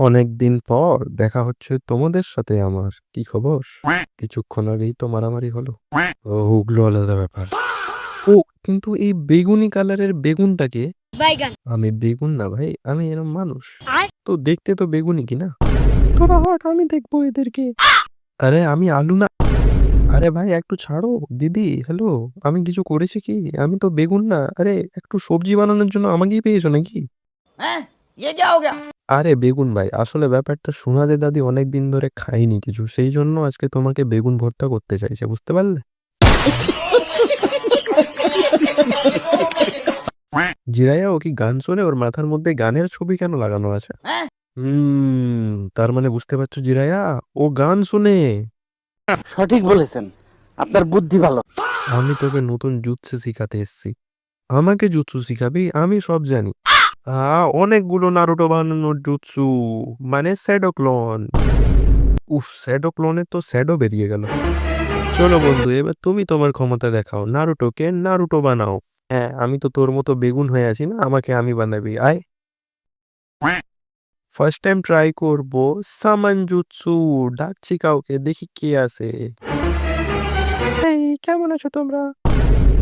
অনেক দিন পর দেখা হচ্ছে তোমাদের সাথে আমার। কি খবর? কিছুক্ষণ আগেই তো মারামারি হলো। ওগুলো আলাদা ব্যাপার। ও কিন্তু এই বেগুনি কালারের বেগুনটাকে আমি বেগুন না ভাই আমি এরম মানুষ। তো দেখতে তো বেগুনি কিনা? তোরা হট আমি দেখব এদেরকে। আরে আমি আলু না। আরে ভাই একটু ছাড়ো। দিদি হ্যালো আমি কিছু করেছি কি? আমি তো বেগুন না। আরে একটু সবজি বানানোর জন্য আমাকেই পেয়েছ নাকি? হ্যাঁ আরে বেগুন ভাই আসলে ব্যাপারটা সোনাদের দাদি অনেক দিন ধরে খাইনি কিছু সেই জন্য আজকে তোমাকে বেগুন ভর্তা করতে চাইছে বুঝতে পারলে? জিরাইয়া ও কি গান শোনে? ওর মাথার মধ্যে গানের ছবি কেন লাগানো আছে? হ্যাঁ? হুম তার মানে বুঝতে পারছ জিরাইয়া? ও গান শুনে। সঠিক বলেছেন। আপনার বুদ্ধি ভালো। আমি তোকে নতুন জুৎসু শিখাতে এসেছি। আমাকে জুৎসু শিখাবি আমি সব জানি। আ, অনেকগুলো নারুটো বানানোর জুৎসু মানে স্যাডো ক্লোন উফ স্যাডো ক্লোনের তো স্যাডো বেরিয়ে গেল। চলো বন্ধু, এবার তুমি তোমার ক্ষমতা দেখাও। নারুটোকে নারুটো বানাও। হ্যাঁ আমি তো তোর মতো বেগুন হয়ে আছি না, আমাকে আমি বানাবি। আয়। ফার্স্ট টাইম ট্রাই করব সামান জুৎসু ডাকছি কাউকে, দেখি কে আছে। কেমন আছো তোমরা?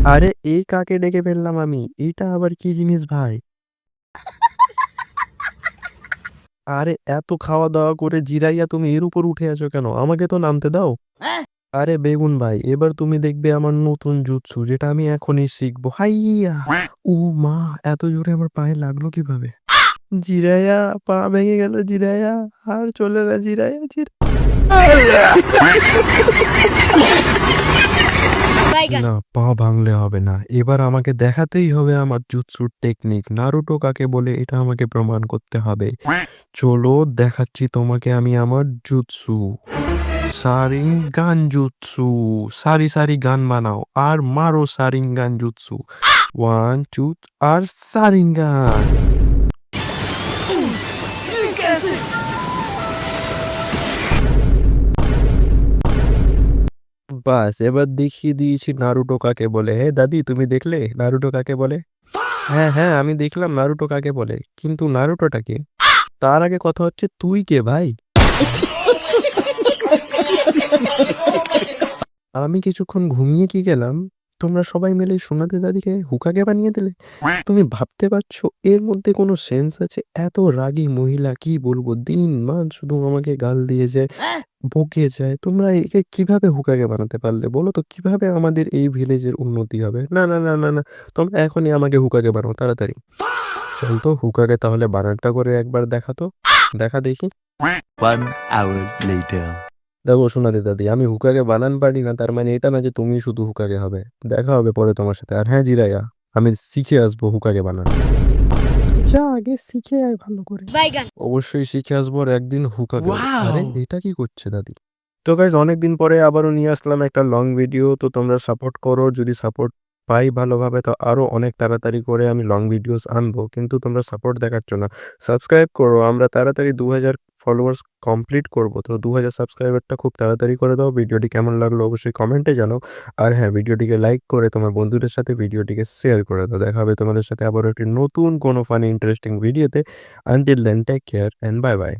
আরে এই কাকে ডেকে ফেললাম আমি? এটা আবার কি জিনিস ভাই? আরে এত খাওয়া দাওয়া করে জিরাইয়া তুমি এর উপর উঠে আছো কেন? আমাকে তো নামতে দাও। হ্যাঁ? আরে বেগুন ভাই এবার তুমি দেখবে আমার নতুন জুৎসু যেটা আমি এখনই শিখব। হাইয়া! ও মা এত জোরে আমার পায়ে লাগল কীভাবে? জিরাইয়া পা ভেঙে গেল জিরাইয়া আর চলে না জিরাইয়া জিরা না পা ভাঙলে হবে না। এবার আমাকে দেখাতেই হবে আমার জুৎসুর টেকনিক নারুটো কাকে বলে এটা আমাকে প্রমাণ করতে হবে। চলো দেখাচ্ছি তোমাকে আমি আমার জুৎসু। সারিং গান জুৎসু। সারি সারি গান বানাও আর মারো সারিং গান জুৎসু। ওয়ান টু আর সারিং গান। বাস এবার দেখিয়ে দিয়েছি নারুটো কাকে বলে। হে দাদি, তুমি দেখলে? নারুটো কাকে বলে? হ্যাঁ হ্যাঁ আমি দেখলাম নারুটো কাকে বলে। কিন্তু নারুটোটাকে তার আগে কথা হচ্ছে, তুই কে ভাই? আমি কিছুক্ষণ ঘুমিয়ে কি গেলাম? তোমরা সবাই মিলে সোনাতে দাদিকে হুকাকে বানিয়ে দিলে? তুমি ভাবতে পারছ, এর মধ্যে কোনো সেন্স আছে? এত রাগী মহিলা, কি বলব? দিন মান শুধু আমাকে গাল দিয়ে যায়? বকে যায়। তোমরা একে কীভাবে হুকাকে বানাতে পারলে? বলো তো, কীভাবে আমাদের এই ভিলেজের উন্নতি হবে? না না না না না। তোমরা এখনই আমাকে হুকাকে বানাও, তাড়াতাড়ি। চল তো, হুকাকে তাহলে বানানটা করে একবার দেখা তো দেখা দেখি। One hour later. দেখো শোনাতে দাদি আমি হুকাকে বানান পারি না তার মানে এটা না যে তুমি শুধু হুকাকে হবে। দেখা হবে পরে তোমার সাথে। আর হ্যাঁ জিরাইয়া আমি শিখে আসব হুকাকে বানান। যা আগে শিখে আয় ভালো করে। অবশ্যই শিখে আসব আর একদিন হুকাকে আরে এটা কি করছে দাদি? তো গাইজ অনেকদিন পরে আবারও নিয়ে আসলাম একটা লং ভিডিও তো তোমরা সাপোর্ট করো। যদি সাপোর্ট পাই ভালোভাবে, তো আরও অনেক তাড়াতাড়ি করে আমি লং ভিডিওস আনব। কিন্তু তোমরা সাপোর্ট দেখাচ্ছ না। সাবস্ক্রাইব করো, আমরা তাড়াতাড়ি দু হাজার ফলোয়ার্স কমপ্লিট করব। তো দু হাজার সাবস্ক্রাইবারটা খুব তাড়াতাড়ি করে দাও। ভিডিওটি কেমন লাগল অবশ্যই কমেন্টে জানাও। আর হ্যাঁ ভিডিওটিকে লাইক করে তোমার বন্ধুদের সাথে ভিডিওটিকে শেয়ার করে দাও। দেখা হবে তোমাদের সাথে আবার একটি নতুন কোনো ফানি ইন্টারেস্টিং ভিডিওতে until then take care and bye bye